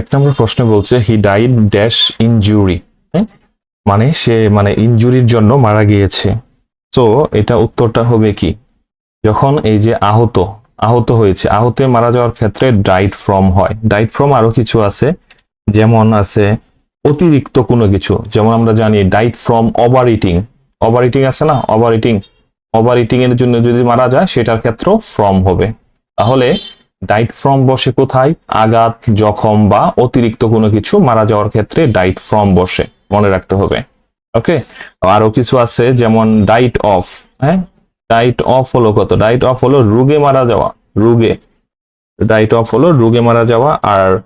এক নম্বর প্রশ্ন বলছে হি ডাইড ড্যাশ ইনজুরি মানে সে মানে ইনজুরির জন্য মারা গিয়েছে। তো এটা উত্তরটা হবে কি? যখন এই যে আহত আহত হয়েছে, আহতে মারা যাওয়ার ক্ষেত্রে ডাইট ফ্রম হয়। ডাইট ফ্রম আরও কিছু আছে, যেমন আছে অতিরিক্ত কোনো কিছু। যেমন আমরা জানি died from over eating over eating আছে না? ওভার ইটিং ওভার ইটিং এর জন্য যদি মারা যায়, সেটার ক্ষেত্রেও ফ্রম হবে। তাহলে ডাইট ফ্রম বসে কোথায়? আঘাত, জখম বা অতিরিক্ত কোনো কিছু মারা যাওয়ার ক্ষেত্রে ডাইট ফ্রম বসে। মনে রাখতে হবে। ওকে আরও কিছু আছে, যেমন ডাইট অফ হ্যাঁ? ডাইট অফ হলো কত? ডাইট অফ হলো রোগে মারা যাওয়া। রোগে। ডাইট অফ হলো রোগে মারা যাওয়া আর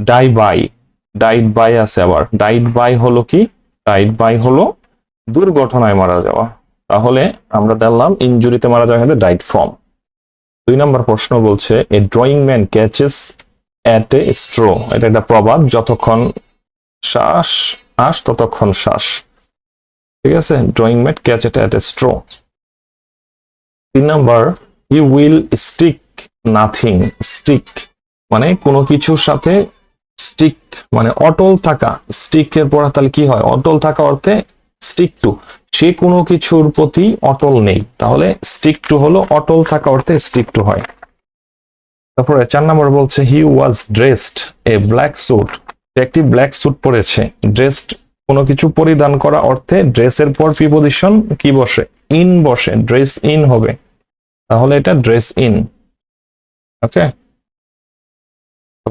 ডাই বাই ডাইট বাই আছে আবার। ডাইট বাই হলো কি? ডাইট বাই হলো দুর্ঘটনায় মারা যাওয়া। তাহলে আমরা দেখলাম ইনজুরিতে মারা যাওয়া ডাইট ফ্রম দুই নম্বর প্রশ্ন বলছে a drowning man catches at a straw এটা একটা প্রবাদ, যতক্ষণ শ্বাস আস, ততক্ষণ শ্বাস। ঠিক আছে? Drowning man catch at at a straw তিন নম্বর he will stick nothing stick মানে কোনো কিছুর সাথে স্টিক মানে অটল থাকা। স্টিকের পর তাহলে কি হয়? অটল থাকা অর্থে স্টিক টু সে কোনো কিছুর প্রতি অটল নেই। তাহলে স্টিক টু হলো অটল থাকা অর্থে স্টিক টু হয়। তারপরে চার নম্বর বলছে he was dressed a black suit একটি ব্ল্যাক স্যুট পরেছে। ড্রেসড কোনো কিছু পরিধান করা অর্থে ড্রেসের পর প্রিপোজিশন কি বসে? ইন বসে। ড্রেস ইন হবে। তাহলে এটা ড্রেস ইন ওকে?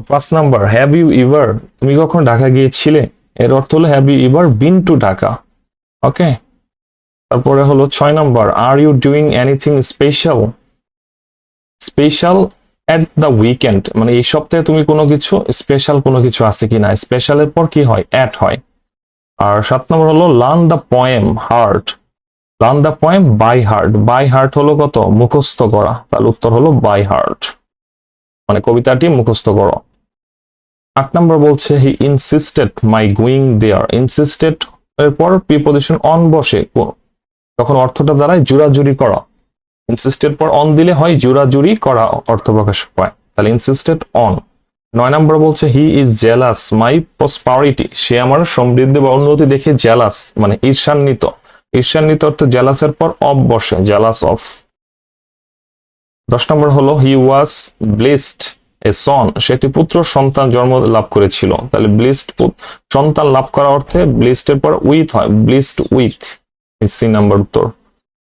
পাঁচ নাম্বার হ্যাভ ইউ ইভার তুমি কখন ঢাকা গিয়েছিলে? এর অর্থ হলো have you ever been to Dhaka okay তারপরে হলো ছয় নম্বর are you doing anything special special at the weekend মানে এই সপ্তাহে তুমি কোনো কিছু স্পেশাল কোনো কিছু আছে কিনা? স্পেশালের পর কি হয়? অ্যাট হয়। আর সাত নম্বর হলো learn the poem heart learn the poem by heart by heart হলো কত? মুখস্থ করা। তাহলে উত্তর হলো বাই হার্ট মানে কবিতাটি মুখস্থ করো। আট নম্বর বলছে he insisted my going there insisted এর পর প্রিপোজিশন অন বসে। তখন অর্থটা দ্বারাই জুরাজুরি করা। ইনসিস্টেড পর অন দিলে হয় জুরাজুরি করা অর্থ প্রকাশ পায় তাহলে ইনসিস্টেড অন নয় নম্বর বলছে he is jealous my prosperity সে আমার সমৃদ্ধি বা উন্নতি দেখে জেলাস মানে ঈর্ষান্বিত। ঈর্ষান্বিত অর্থ জেলাসের পর অফ বসে জেলাস অফ দশ নম্বর হলো হি ওয়াজ ব্লেসড এ সন, সেটি পুত্র সন্তান জন্ম লাভ করেছিল। তাহলে ব্লিস্ট সন্তান লাভ করা অর্থে ব্লিস্ট এর পর উইথ হয় ব্লিস্ট উইথ সি নাম্বার উত্তর।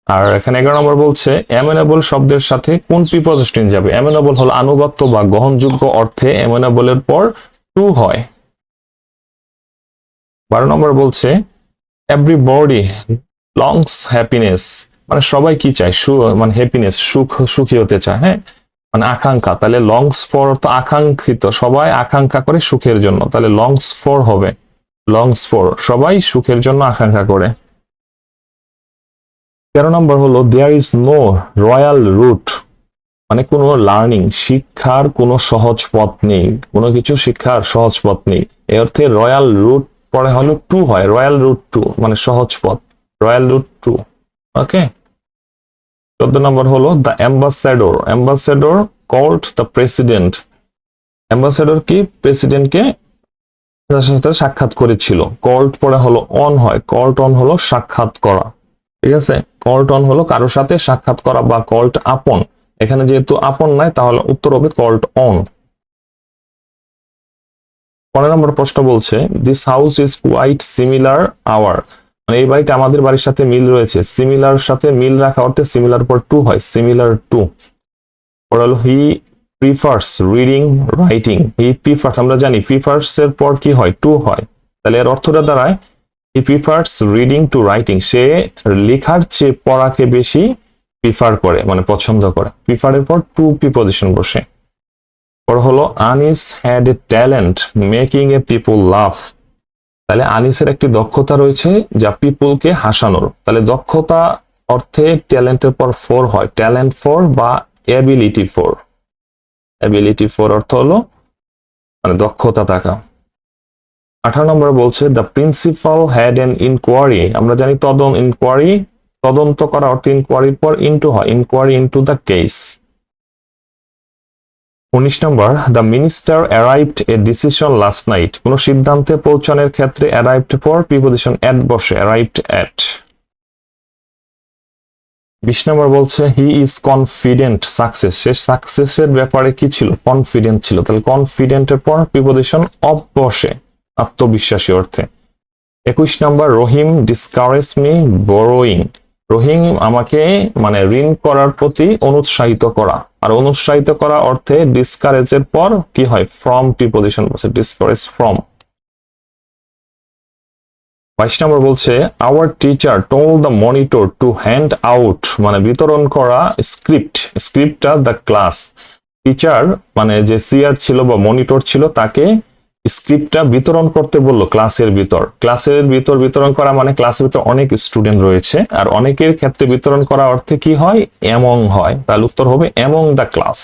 আর এখানে এগারো নম্বর বলছে অ্যামেনেবল শব্দের সাথে কোন প্রিপোজিশন যাবে? অ্যামেনেবল হলো আনুগত্য বা গ্রহণযোগ্য অর্থে অ্যামেনেবলের পর টু হয়। বারো নম্বর বলছে এভরি বডি লংস হ্যাপিনেস মানে সবাই কি চায়? সু মানে হ্যাপিনেস সুখ, সুখী হতে চায় হ্যাঁ? মানে আকাঙ্ক্ষা। তাহলে লংস ফর তো আকাঙ্ক্ষিত, সবাই আকাঙ্ক্ষা করে সুখের জন্য। তাহলে লংস ফর হবে। লংস ফর সবাই সুখের জন্য আকাঙ্ক্ষা করে। তেরো নম্বর হলো there is no royal route মানে কোনো লার্নিং শিক্ষার কোনো সহজ পথ নেই। কোনো কিছু শিক্ষার সহজ পথ নেই। এ অর্থে রয়্যাল রুট পরে হলো টু হয়। রয়্যাল রুট টু মানে সহজ পথ। রয়্যাল রুট টু ওকে চোদ্দ নম্বর হলো the ambassador ambassador called the president ambassador কি? প্রেসিডেন্টকে সাক্ষাৎ করেছিল। কল্ড পরে হলো অন হয়। কল্ট অন হলো সাক্ষাৎ করা। ঠিক আছে? কল্ট অন হলো কারোর সাথে সাক্ষাৎ করা বা কল্ট আপন এখানে যেহেতু আপন নাই, তাহলে উত্তর হবে কল্ট অন পনেরো নম্বর প্রশ্ন বলছে this house is quite similar our মানে এই বাড়িটা আমাদের বাড়ির সাথে মিল রয়েছে। সিমিলার সাথে মিল রাখা অর্থে সিমিলার পর টু হয়। Similar to he prefers reading writing he prefers আমরা জানি প্রিফার্স এর পর কি হয়? টু হয়। তাহলে এর অর্থটা দাঁড়ায় he prefers reading to writing সে লেখার চেয়ে পড়াকে বেশি প্রিফার করে মানে পছন্দ করে। প্রিফারের পর টু প্রিপোজিশন বসে। পর হলো Anis had a talent making a people love তাহলে আনিসের একটি দক্ষতা রয়েছে যা পিপুলকে হাসানোর। তাহলে দক্ষতা অর্থে ট্যালেন্টের পর ফোর হয়। ট্যালেন্ট ফোর বা অ্যাবিলিটি ফোর। অ্যাবিলিটি ফোর অর্থ হলো মানে দক্ষতা থাকা। আঠারো নম্বর বলছে the principal had an inquiry আমরা জানি তদন্ত ইনকোয়ারি তদন্ত করা অর্থ ইনকোয়ারির পর ইনটু হয়। ইনকোয়ারি ইনটু দ্য কেস উনিশ নম্বর the minister arrived a decision last night কোন সিদ্ধান্তে পৌঁছানোর ক্ষেত্রে অ্যারাইভড পর প্রিপোজিশন অ্যাট বসে অ্যারাইভড অ্যাট বিশ নম্বর বলছে হি ইজ কনফিডেন্ট সাকসেস সে সাকসেসের ব্যাপারে কি ছিল? কনফিডেন্ট ছিল। তাহলে কনফিডেন্টের পর প্রিপোজিশন অফ বসে, আত্মবিশ্বাসী অর্থে। একুশ নম্বর Rahim discourage me borrowing Rahim আমাকে মানে ঋণ করার প্রতি অনুৎসাহিত করা। আর অনুৎসাহিত করা অর্থে ডিসকারেজের পর কি হয়? ফ্রম প্রিপোজিশন বসে ডিসকারেজ ফ্রম বাইশ নম্বর বলছে our teacher told the monitor to hand out মানে বিতরণ করা স্ক্রিপ্ট স্ক্রিপ্টটা দ্য ক্লাস টিচার মানে যে সিআর ছিল বা মনিটর ছিল, তাকে স্ক্রিপ্টটা বিতরণ করতে বলল ক্লাসের ভিতর। ক্লাসের ভিতর বিতরণ করা মানে ক্লাসের ভিতর অনেক স্টুডেন্ট রয়েছে, আর অনেকের ক্ষেত্রে বিতরণ করা অর্থে কি হয়? এমং হয়। তাহলে উত্তর হবে এমং দ্য ক্লাস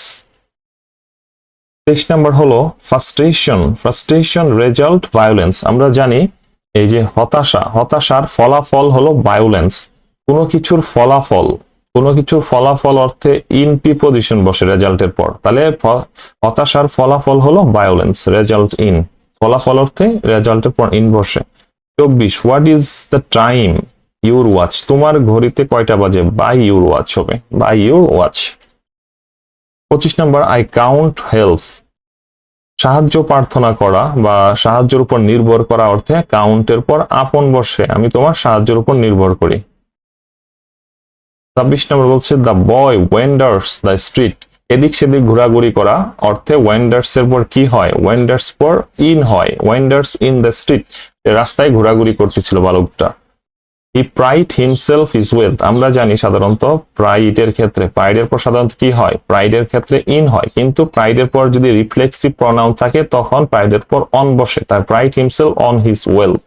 তেইশ নম্বর হলো ফ্রাস্ট্রেশন ফ্রাস্ট্রেশন রেজাল্ট ভায়োলেন্স আমরা জানি, এই যে হতাশা, হতাশার ফলাফল হলো ভায়োলেন্স কোনো কিছুর ফলাফল। কোনো কিছুর ফলাফল অর্থে ইন প্রিপোজিশন বসে রেজাল্টের পর। তাহলে হতাশার ফলাফল হলো ভায়োলেন্স রেজাল্ট ইন ফলাফল অর্থে রেজাল্টের পর ইন বসে। চব্বিশ what is the time your watch তোমার ঘড়িতে কয়টা বাজে? বাই ইউর ওয়াচ হবে। বাই ইউর ওয়াচ পঁচিশ নম্বর আই কাউন্ট হেল্প সাহায্য প্রার্থনা করা বা সাহায্যের উপর নির্ভর করা অর্থে কাউন্টের পর আপন বসে। আমি তোমার সাহায্যের উপর নির্ভর করি। ছাব্বিশ নম্বর বলছে the boy wanders the street এদিক সেদিক ঘোরাঘুরি করা অর্থে ওয়েন্ডার্স এর পর কি হয়? ওয়েন্ডার্স পর ইন হয়। ওয়েন্ডার্স ইন দ্য স্ট্রিট রাস্তায় ঘোরাঘুরি করতেছিল বালকটা। He pride himself is wealth আমরা জানি সাধারণত প্রাইডের ক্ষেত্রে প্রাইডের পর সাধারণত কি হয়? প্রাইডের ক্ষেত্রে ইন হয়। কিন্তু প্রাইডের পর যদি রিফ্লেক্সিভ প্রনাউন থাকে, তখন প্রাইডের পর অন বসে। তার pride himself on his wealth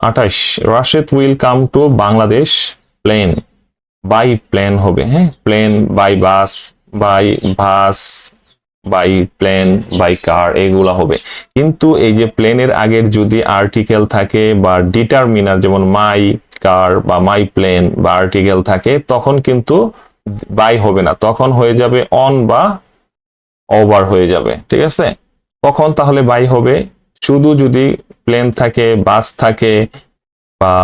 আঠাইশ। Rashed will come to Bangladesh plane by plane হবে হ্যাঁ? Plane by bus by bus by plane by car এগুলা হবে। কিন্তু এই যে প্লেনের আগের যদি আর্টিকেল থাকে বা ডিটারমিনার যেমন মাই কার বা মাই প্লেন বা আর্টিকেল থাকে, তখন কিন্তু বাই হবে না। তখন হয়ে যাবে অন বা ওভার হয়ে যাবে, ঠিক আছে? কখন তাহলে বাই হবে। শুধু যদি প্লেন থাকে বাস থাকে বা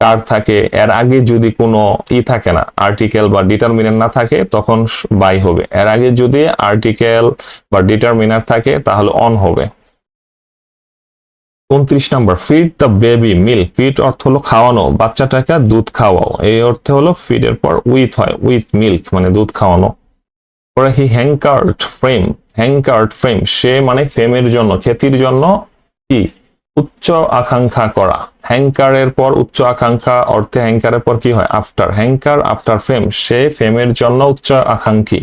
কার থাকে, এর আগে যদি কোনো ই থাকে না আর্টিকেল বা ডিটারমিনার না থাকে, তখন বাই হবে। এর আগে যদি আর্টিকেল বা ডিটারমিনার থাকে, তাহলে অন হবে। উনত্রিশ নম্বর feed the baby milk feed অর্থ হলো খাওয়ানো, বাচ্চাটাকে দুধ খাওয়াও। এই অর্থে হলো ফিডের পর উইথ হয় উইথ মিল্ক মানে দুধ খাওয়ানো। পরে হি হ্যাংকার্ড ফ্রেম হ্যাংকার্ড ফ্রেম সে মানে ফ্রেমের জন্য খ্যাতির জন্য কি উচ্চ আকাঙ্ক্ষা করা। হ্যাংকারের পর উচ্চ আকাঙ্ক্ষা অর্থে হ্যাংকারের পর কি হয়? আফটার। Hanker after fame. সে ফেমের জন্য উচ্চ আকাঙ্ক্ষী।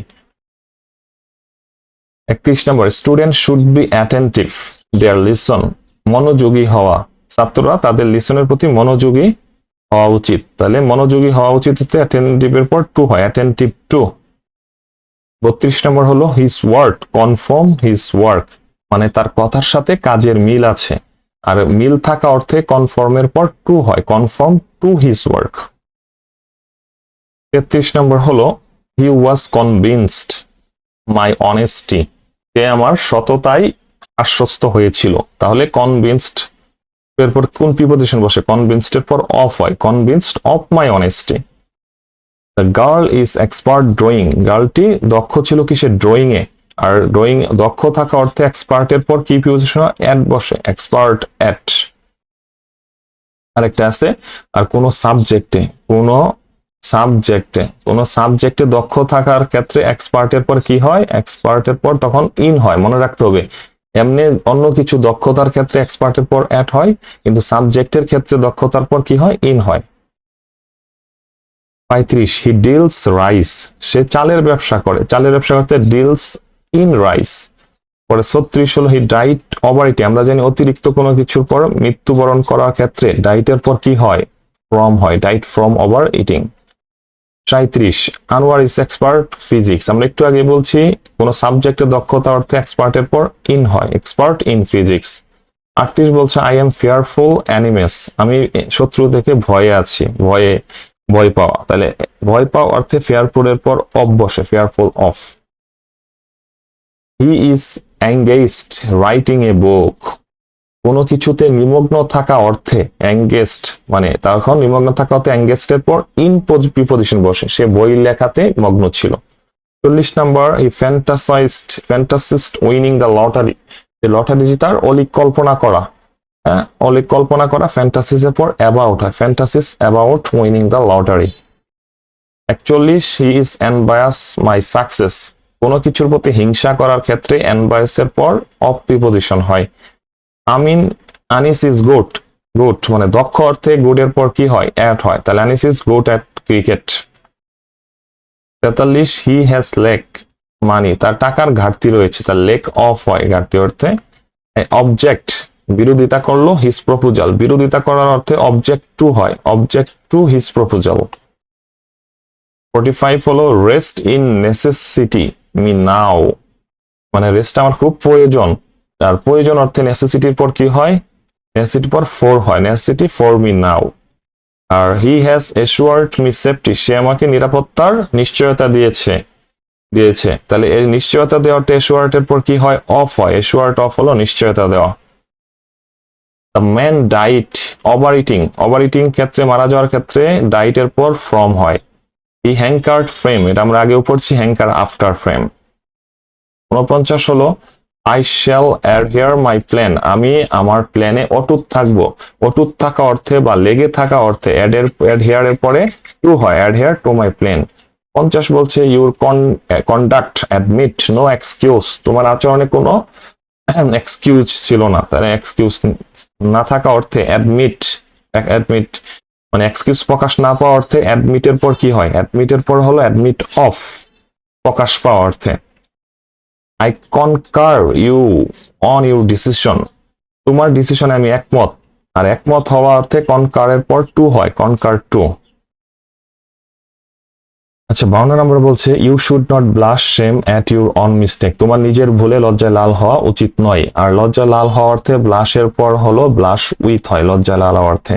একত্রিশ নম্বর। Student should be attentive. Their lesson. মনোযোগী হওয়া। ছাত্ররা তাদের লিসনের প্রতি মনোযোগী হওয়া উচিত। তাহলে মনোযোগী হওয়া উচিত হতে অ্যাটেন্টিভের পর টু হয়। Attentive to. বত্রিশ নম্বর হলো his word confirm his work. মানে তার কথার সাথে কাজের মিল আছে। আর মিল থাকা অর্থে কনফার্মের পর টু হয় কনফার্ম টু হিজ ওয়ার্ক তেত্রিশ নম্বর হলো হি ওয়াজ কনভিনসড মাই অনেস্টি সে আমার সততাই আশ্বস্ত হয়েছিল। তাহলে কনভিনসড এরপর কোন প্রিপোজিশন বসে? কনভিনসড এর পর অফ হয় convinced of my honesty the girl is expert drawing গার্লটি দক্ষ ছিল কিসে ড্রয়িং এ আর ড্রয়িং দক্ষ থাকা অর্থে এক্সপার্টের পর কি প্রিপোজিশন অ্যাট বসে এক্সপার্ট অ্যাট আরেকটা আছে, আর কোন সাবজেক্টে কোন সাবজেক্টে কোন সাবজেক্টে দক্ষ থাকার ক্ষেত্রে এক্সপার্টের পর কি হয়? এক্সপার্টের পর তখন ইন হয়, মনে রাখতে হবে। এমনি অন্য কিছু দক্ষতার ক্ষেত্রে এক্সপার্টের পর অ্যাট হয়, কিন্তু সাবজেক্টের ক্ষেত্রে দক্ষতার পর কি হয়? ইন হয়। পঁয়ত্রিশ হি ডিলস রাইস সে চালের ব্যবসা করে, চালের ব্যবসা করতে ডিলস ইন রাইস। পরে ছত্রিশ হলো ডাইট ওভার আমরা জানি অতিরিক্ত কোনো কিছুর পর মৃত্যুবরণ করার ক্ষেত্রে ডাইটের পর কি হয়? ফ্রম হয়। ডাইট ফ্রম ওভার ইটিং। সাঁত্রিশ আনোয়ার ইজ এক্সপার্ট ফিজিক্স। আমরা একটু আগে বলছি, কোন সাবজেক্টের দক্ষতা অর্থে এক্সপার্টের পর ইন হয়। Expert in physics. আটত্রিশ বলছে আই এম ফিয়ারফুল অ্যানিমেস আমি শত্রু দেখে ভয়ে আছি, ভয়ে, ভয় পাওয়া। তাহলে ভয় পাওয়া অর্থে ফেয়ারফুল এর পর অফ বসে fearful of he is engaged writing a book কোনো কিছুতে নিমগ্ন থাকা অর্থে এঙ্গেজড মানে তখন নিমগ্ন থাকা অর্থে এর পর ইন প্রিপোজিশন বসে। সে বই লেখাতে মগ্ন ছিল। চল্লিশ number he fantasized fantasist winning the lottery lottery জিতার অলিক কল্পনা করা। হ্যাঁ অলিক কল্পনা করা ফ্যান্টাসিস এর পর অ্যাবাউট হয়। Fantasies about winning the lottery একচল্লিশ he is and bias my success কোনো কিছুর প্রতি হিংসা করার ক্ষেত্রে অ্যানবায়াস পর অফ প্রিপোজিশন হয়। Amin, Anis is good good মানে দক্ষ অর্থে গুড এর পর কি হয়? অ্যাট হয়। তাহলে Anis is good at cricket তেতাল্লিশ হি হ্যাজ লেক মানি তার টাকার ঘাটতি রয়েছে, তার লেক অফ হয় ঘাটতি অর্থে। অবজেক্ট বিরোধিতা করল হিস প্রপোজাল বিরোধিতা করার অর্থে অবজেক্ট টু হয় object to his proposal forty five হলো rest in necessity me now. মানে রেস্ট আমার খুব প্রয়োজন। আর প্রয়োজন অর্থে নেসেসিটির পর কি হয়? নেসেসিটির পর ফোর হয়। Necessity for me now R he has assured me safety সে আমাকে নিরাপত্তার নিশ্চয়তা দিয়েছে। দিয়েছে। তাহলে এই নিশ্চয়তা দেওয়াটা এশুয়ার্টের পর কি হয়? অফ হয়। এশুয়ার্ট অফ হলো নিশ্চয়তা দেওয়া। The man died over eating over eating ক্ষেত্রে, মারা যাওয়ার ক্ষেত্রে ডাইটের পর ফ্রম হয়। এই হ্যাঙ্কার্ড ফ্রেম, এটা আমরা আগেও পড়ছি, হ্যাঙ্কার আফটার ফ্রেম। উনপঞ্চাশ হলো I shall adhere my plan আমি আমার প্ল্যানে অটুট থাকব। অটুট থাকা অর্থে বা লেগে থাকা অর্থে অ্যাডের অ্যাডহিয়ার এর পরে টু হয় অ্যাডহিয়ার টু মাই প্ল্যান পঞ্চাশ বলছে ইউর কন কন্ডাক্ট অ্যাডমিট নো এক্সকিউজ তোমার আচরণে কোনো এক্সকিউজ ছিল না। তাহলে এক্সকিউজ না থাকা অর্থে অ্যাডমিট অ্যাডমিট মানে এক্সকিউজ প্রকাশ না পাওয়া অর্থে অ্যাডমিটের পর কি হয়? অ্যাডমিটের পর হলো অ্যাডমিট অফ প্রকাশ পাওয়া অর্থে। I concur you on your decision তোমার ডিসিশনে আমি একমত। আর একমত হওয়া অর্থে কনকারের পর টু হয় কনকার টু আচ্ছা বাউন্ন নম্বর বলছে you should not blush shame at your own mistake তোমার নিজের ভুলে লজ্জায় লাল হওয়া উচিত নয়। আর লজ্জা লাল হওয়া অর্থে ব্লাশের পর হলো ব্লাশ উইথ হয় লজ্জা লাল অর্থে।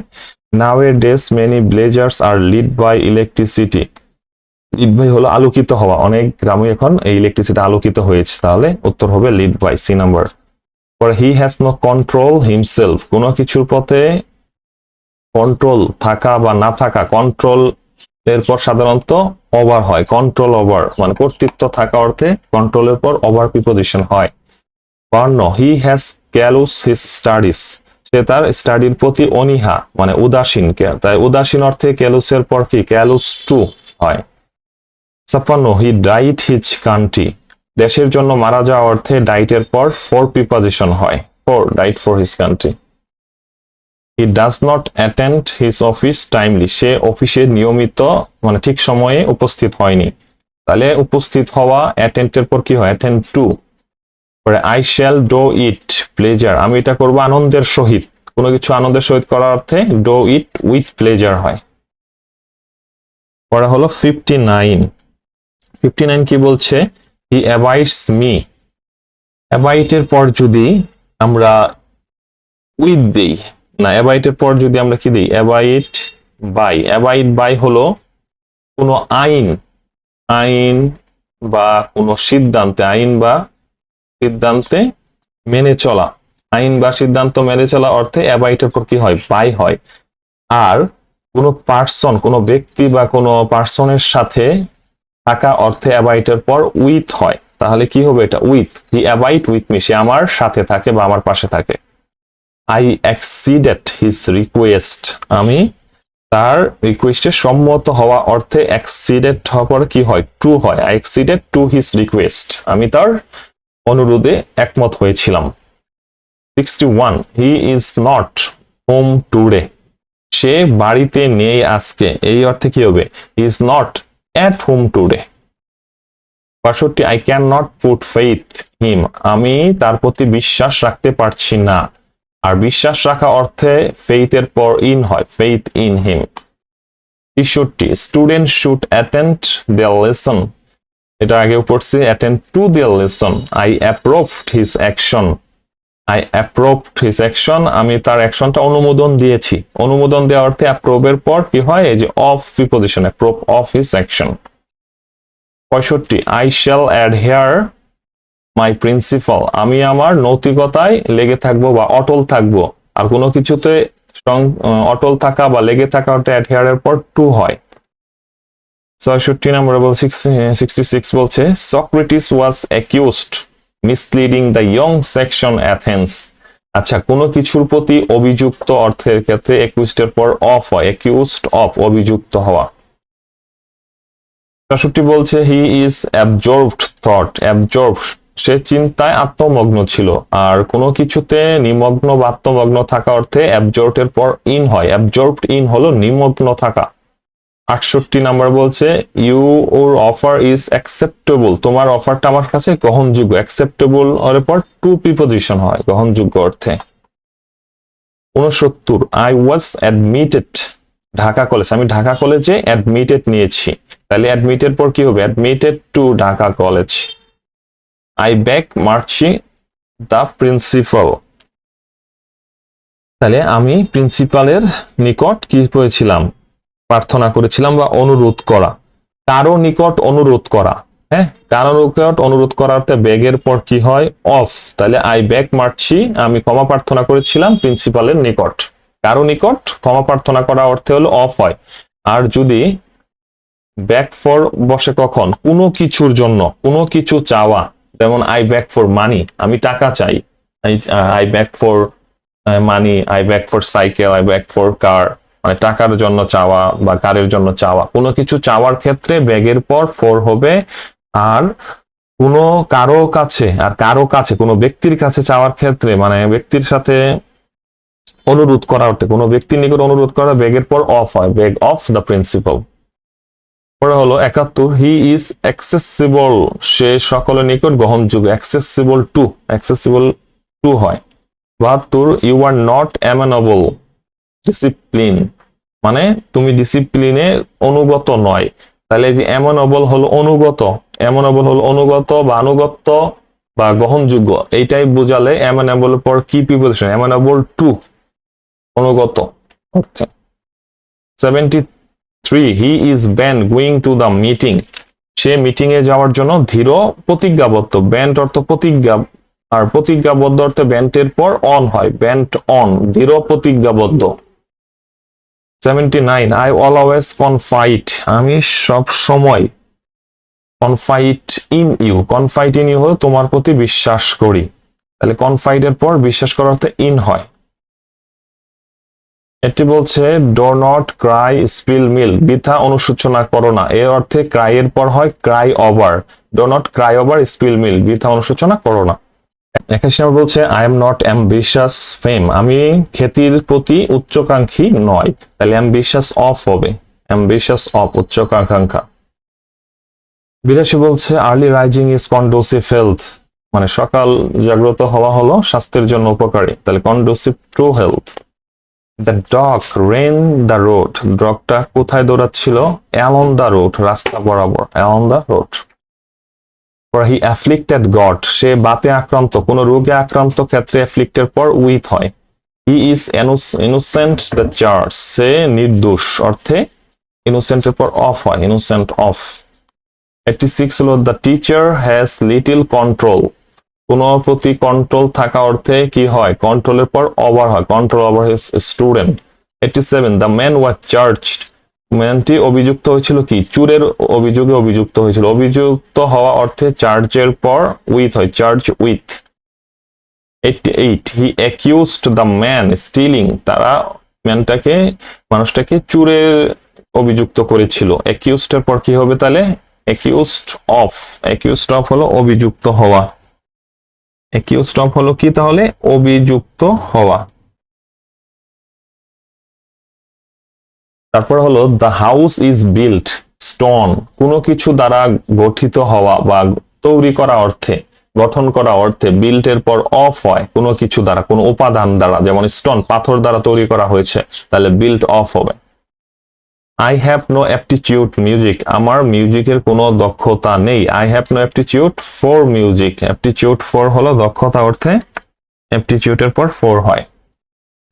These many blazers are lit by electricity lit by হলো আলোকিত হওয়া। অনেক গ্রামে এখন এই ইলেকট্রিসিটি আলোকিত হয়েছে। তাহলে উত্তর হবে লিড বাই সি নাম্বার পর he has no control himself কোনো কিছুর পথে কন্ট্রোল থাকা বা না থাকা কন্ট্রোল এরপর সাধারণত ওভার হয়। কন্ট্রোল ওভার মানে কর্তৃত্ব থাকা অর্থে কন্ট্রোলের পর ওভার প্রিপোজিশন হয়। Burn he has callous his studies সে তার স্টাডির প্রতি অনীহা মানে উদাসীন তাই উদাসীন অর্থে ক্যালুসের পর কি? ক্যালুস টু হয়। ছাপ্পান্ন, হি ডাইট হিজ কান্ট্রি। দেশের জন্য মারা যাওয়া অর্থে ডাইটের পর ফোর প্রিপোজিশন হয়। For, died for his country. He does not attend his office timely. সে অফিসে নিয়মিত মানে ঠিক সময়ে উপস্থিত হয়নি। তাহলে উপস্থিত হওয়া, অ্যাটেন্ডের পর কি হয়? Attend to. পরে I shall do it pleasure আমি এটা করব আনন্দের সহিত। কোনো কিছু আনন্দের সহিত করার অর্থে ডো ইট উইথ প্লেজার হয়। পরে হলো ফিফটি নাইন ফিফটি নাইন কি বলছে? হি অ্যাভাইডস মি অ্যাভাইটের পর যদি আমরা উইথ দিই, না অ্যাবাইটের পর যদি আমরা কি দিই? অ্যাবাইট বাই অ্যাবাইট বাই হলো কোনো আইন। আইন বা কোনো সিদ্ধান্তে, আইন বা সিদ্ধান্তে মেনে চলা। আইন বা সিদ্ধান্ত মেনে চলা অর্থে অ্যাবাইটের পর কি হয়? বাই হয়। আর কোনো পার্সন কোনো ব্যক্তি বা কোনো পার্সনের সাথে থাকা অর্থে অ্যাবাইটের পর উইথ হয়। তাহলে কি হবে এটা? With he abide with me সে আমার সাথে থাকে বা আমার পাশে থাকে। আই অ্যাক্সিডেড হিজ রিকোয়েস্ট আমি তার রিকোয়েস্টে সম্মত হওয়া অর্থে অ্যাক্সিডেড হওয়ার পর কি হয়? ট্রু হয়। I acceded to his request আমি তার অনুরোধে একমত হয়েছিলাম। Sixty one he is not home today সে বাড়িতে নেই আজকে। এই অর্থে কি হবে? Is not at home today বাষট্টি I can not put faith him আমি তার প্রতি বিশ্বাস রাখতে পারছি না। আর বিশ্বাস রাখা অর্থে ফেইথের পর ইন হয়। ফেইথ ইন হিম তেষট্টি student should attend their lesson এটা আগেও পড়ছি attend to their lesson I approved his action I approved his action আমি তার অ্যাকশনটা অনুমোদন দিয়েছি। অনুমোদন দেওয়ার অর্থে অ্যাপ্রুভের পর কি হয়? এই যে of preposition approve of his action পঁয়ষট্টি I shall adhere my principle আমি আমার নৈতিকতায় লেগে থাকব বা অটল থাকব। আর কোনো কিছুতে অটল থাকা বা লেগে থাকা অর্থে অ্যাডহিয়ারের পর টু হয়। ছয়ষট্টি নম্বর সিক্সটি সিক্স বলছে Socrates was accused misleading the young section Athens আচ্ছা কোনো কিছুর প্রতি অভিযুক্ত অর্থের ক্ষেত্রে একুইস্টের পর অফ হয় অ্যাকিউজড অফ অভিযুক্ত হওয়া। চৌষট্টি বলছে he is absorbed thought absorb সে চিন্তায় আত্মমগ্ন ছিল, আর কোনো কিছুতে নিমগ্ন বা আত্মমগ্ন থাকা অর্থে অ্যাবজর্ভড পর ইন হয় অ্যাবজর্ভড ইন হলো নিমগ্ন থাকা। আটষট্টি নাম্বার বলছে your offer is acceptable তোমার অফারটা আমার কাছে গ্রহণযোগ্য। অ্যাকসেপ্টেবল এর পর টু প্রিপোজিশন হয়, গ্রহণযোগ্য অর্থে। উনসত্তর I was admitted Dhaka college আমি ঢাকা কলেজে অ্যাডমিটেড নিয়েছি। তাহলে অ্যাডমিটেড পর কি হবে? Admitted to Dhaka college I beg mercy the principal তাহলে আমি প্রিন্সিপালের নিকট কি করেছিলাম প্রার্থনা করেছিলাম বা অনুরোধ করা। কারও নিকট অনুরোধ করা হ্যাঁ? কারও নিকট অনুরোধ করার ব্যাগের পর কি হয়? অফ। তাহলে আই ব্যাক মারছি, আমি ক্ষমা প্রার্থনা করেছিলাম প্রিন্সিপালের নিকট। কারও নিকট ক্ষমা প্রার্থনা করা অর্থে হলো অফ হয়। আর যদি ব্যাক ফর বসে কখন? কোনো কিছুর জন্য, কোনো কিছু চাওয়া, যেমন আই ব্যাক ফর মানি আমি টাকা চাই। I beg for money I beg for cycle I beg for car মানে টাকার জন্য চাওয়া বা কারের জন্য চাওয়া, কোনো কিছু চাওয়ার ক্ষেত্রে ব্যাগের পর ফোর হবে। আর কোনো কারও কাছে, আর কারও কাছে, কোনো ব্যক্তির কাছে চাওয়ার ক্ষেত্রে মানে ব্যক্তির সাথে অনুরোধ করা অর্থে, কোনো ব্যক্তির নিকট অনুরোধ করা ব্যাগের পর অফ হয়, ব্যাগ অফ দ্য প্রিন্সিপাল পরে হলো একাত্তর হি ইজ অ্যাক্সেসিবল সে সকলের নিকট গ্রহণযোগ্য অ্যাক্সেসিবল টু অ্যাক্সেসিবল টু হয়। বাহাত্তর you are not amenable discipline মানে তুমি ডিসিপ্লিনে অনুগত নয়। তাহলে যে অ্যামানেবল হলো অনুগত অ্যামানেবল হলো অনুগত বা আনুগত্য বা গ্রহণযোগ্য, এইটাই বোঝালে অ্যামানেবল পর কি প্রিপোজিশন অ্যামানেবল টু অনুগত। অর্থে seventy three he is bent going to the meeting say meeting এ যাওয়ার জন্য ধীর প্রতিজ্ঞাবদ্ধ। ব্যান্ড অর্থ প্রতিজ্ঞা, আর প্রতিজ্ঞাবদ্ধ অর্থে ব্যান্ডের পর অন হয়। ব্যান্ড অন দৃঢ় প্রতিজ্ঞাবদ্ধ। Seventy nine I always confide আমি সব সময় confide in you confide in you হলো তোমার প্রতি বিশ্বাস করি। তাহলে কনফাইডের পর বিশ্বাস করার অর্থে ইন হয়। এটি বলছে do not cry spilt milk বৃথা অনুসূচনা করো না। এর অর্থে ক্রাই এর পর হয় cry over do not cry over spill milk বৃথা অনুসূচনা করো না। একাশি নম্বর বলছে I am not ambitious fame আমি খ্যাতির প্রতি উচ্চাকাঙ্ক্ষী নয়, তাহলে অ্যাম্বিশাস অফ হবে অ্যাম্বিশাস অফ উচ্চাকাঙ্ক্ষা। বিরাশি বলছে early rising is conducive health মানে সকাল জাগ্রত হওয়া হলো স্বাস্থ্যের জন্য উপকারী, তাহলে conducive to health the dog ran the road ডগটা কোথায় দৌড়াচ্ছিল? অ্যালন দ্য রোড রাস্তা বরাবর along the road he afflicted gout সে বাতে আক্রান্ত, কোন রোগে আক্রান্ত ক্ষেত্রে অ্যাফ্লিক্টের পর উইথ হয়। He is innocent the charge সে নির্দোষ, অর্থে ইনোসেন্টের পর অফ হয় ইনোসেন্ট অফ একটি সিক্স হলো the teacher has little control কোন প্রতি কন্ট্রোল থাকা অর্থে কি হয়? কন্ট্রোলের পর ওভার হয় control over his student eighty seven the man was charged ম্যানটি অভিযুক্ত হয়েছিল কি? চুরের অভিযোগে অভিযুক্ত হয়েছিল। অভিযুক্ত হওয়া অর্থে চার্জের পর উইথ হয়, charge with. Eighty, he accused the man stealing. তারা ম্যানটাকে, মানুষটাকে চুরের অভিযুক্ত করেছিল। অ্যাকিউজডের পর কি হবে তাহলে? Accused of. অ্যাকিউজড অফ হলো অভিযুক্ত হওয়া। অ্যাকিউজড অফ হলো কি তাহলে? অভিযুক্ত হওয়া। তারপর হলো the house is built stone কোনো কিছু দ্বারা গঠিত হওয়া বা তৈরি করা অর্থে, গঠন করা অর্থে বিল্টের পর অফ হয়, কোনো কিছু দ্বারা, কোনো উপাদান দ্বারা, যেমন স্টোন পাথর দ্বারা তৈরি করা হয়েছে, তাহলে বিল্ট অফ হবে। I have no aptitude music আমার মিউজিকের কোনো দক্ষতা নেই। I have no aptitude for music aptitude for হলো দক্ষতা অর্থে অ্যাপটিচিউডের পর ফোর হয়।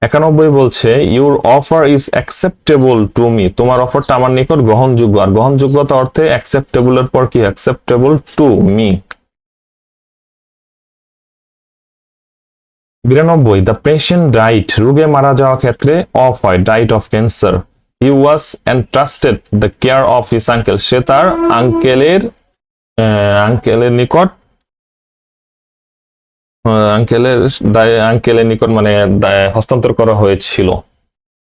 একানব্বই বলছে your offer is acceptable to me তোমার অফারটা আমার নিকট গ্রহণযোগ্য। আর গ্রহণযোগ্যতা অর্থে অ্যাকসেপ্টেবল এর পর কি? অ্যাকসেপ্টেবল টু মি বিরানব্বই দ্য পেশেন্ট ডাইট রোগে মারা যাওয়ার ক্ষেত্রে অফ হয় died of cancer he was entrusted the care of his uncle সে তার আঙ্কেলের আঙ্কেলের নিকট আঙ্কেলের আঙ্কেলের নিকট মানে দায়- হস্তান্তর করা হয়েছিল।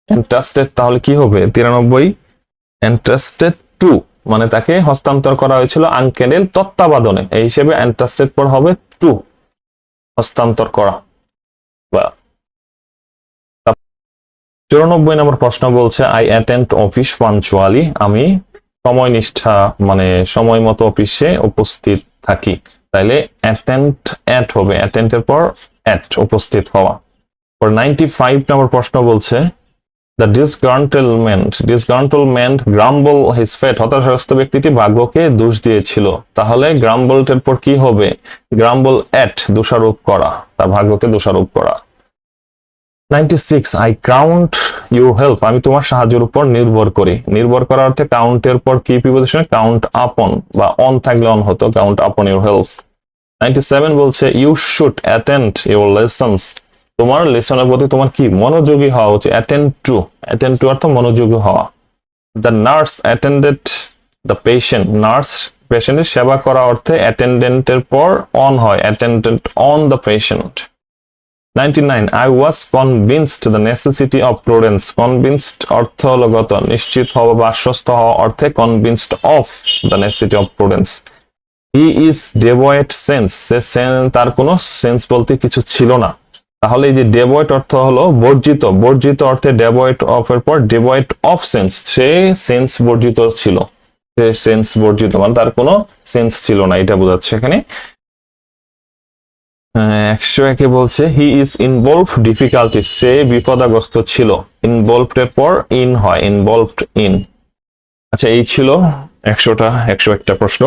এন্ট্রাস্টেড তাহলে কি হবে? তিরানব্বই। এন্ট্রাস্টেড টু মানে তাকে হস্তান্তর করা হয়েছিল আঙ্কেলের তত্ত্বাবধানে। এই হিসেবে এন্ট্রাস্টেড পর হবে টু হস্তান্তর করা। বা। চুরানব্বই নম্বর প্রশ্ন বলছে আই অ্যাটেন্ড অফিস পাঞ্চুয়ালি আমি সময় নিষ্ঠা মানে সময় মতো অফিসে উপস্থিত থাকি। তাইলে অ্যাটেন্ড অ্যাট হবে। অ্যাটেন্ডের পর অ্যাট উপস্থিত হওয়া। পর নাইনটি ফাইভ নম্বর প্রশ্ন বলছে the disgruntlement disgruntlement grumble his fate হতাশাগ্রস্ত ব্যক্তিটি ভাগ্যকে দোষ দিয়েছিল। তাহলে গ্রাম্বলটের পর কি হবে? গ্রাম্বল অ্যাট দোষারোপ করা। তা ভাগ্যকে দোষারোপ করা। Ninety six I your help, আমি তোমার সাহায্যের উপর নির্ভর করি। নির্ভর করার অর্থে কাউন্টের পর কি প্রিপোজিশনে কাউন্ট আপন বা অন থাকলে অন হতো count upon your help ninety seven বলছে you should attend your lessons তোমার লেসনের প্রতি তোমার কি? মনোযোগী হওয়া উচিত। অ্যাটেন্ড টু অ্যাটেন্ড টু অর্থ মনোযোগী হওয়া। The nurse attended the patient nurse পেশেন্টের সেবা করা অর্থে অ্যাটেন্ডেন্টের পর অন হয়। Attendant on the patient 99 I was convinced the necessity of prudence. Convinced অর্থ হলো গত নিশ্চিত হওয়া বা আশ্বস্ত হওয়া অর্থে convinced of the necessity of prudence. He is devoid sense. সে তার কোনো সেন্স বলতে কিছু ছিল না। তাহলে এই যে ডেভয়েট অর্থ হলো বর্জিত। বর্জিত অর্থে ডেভয়েট অফ এর পর ডেভয়েট অফ সেন্স সে সেন্স বর্জিত ছিল। সে সেন্স বর্জিত মানে তার কোনো সেন্স ছিল না, এটা বোঝাচ্ছে এখানে। একশো একে বলছে হি ইজ ইনভলভ ডিফিকাল্টি সে বিপদাগ্রস্ত ছিল। ইনভলভড এর পর ইন হয় ইনভলভড ইন আচ্ছা এই ছিল একশোটা, একশো একটা প্রশ্ন।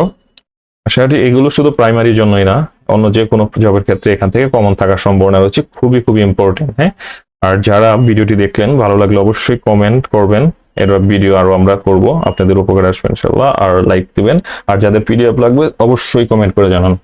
আশা এগুলো শুধু প্রাইমারির জন্যই না, অন্য যে কোনো জবের ক্ষেত্রে এখান থেকে কমন থাকার সম্ভাবনা রয়েছে, খুবই খুবই ইম্পর্টেন্ট হ্যাঁ? আর যারা ভিডিওটি দেখলেন, ভালো লাগলে অবশ্যই কমেন্ট করবেন। এর ভিডিও আরও আমরা করব, আপনাদের উপকার আসবে ইনশাল্লাহ আর লাইক দিবেন। আর যাদের পিডিএফ লাগবে, অবশ্যই কমেন্ট করে জানান।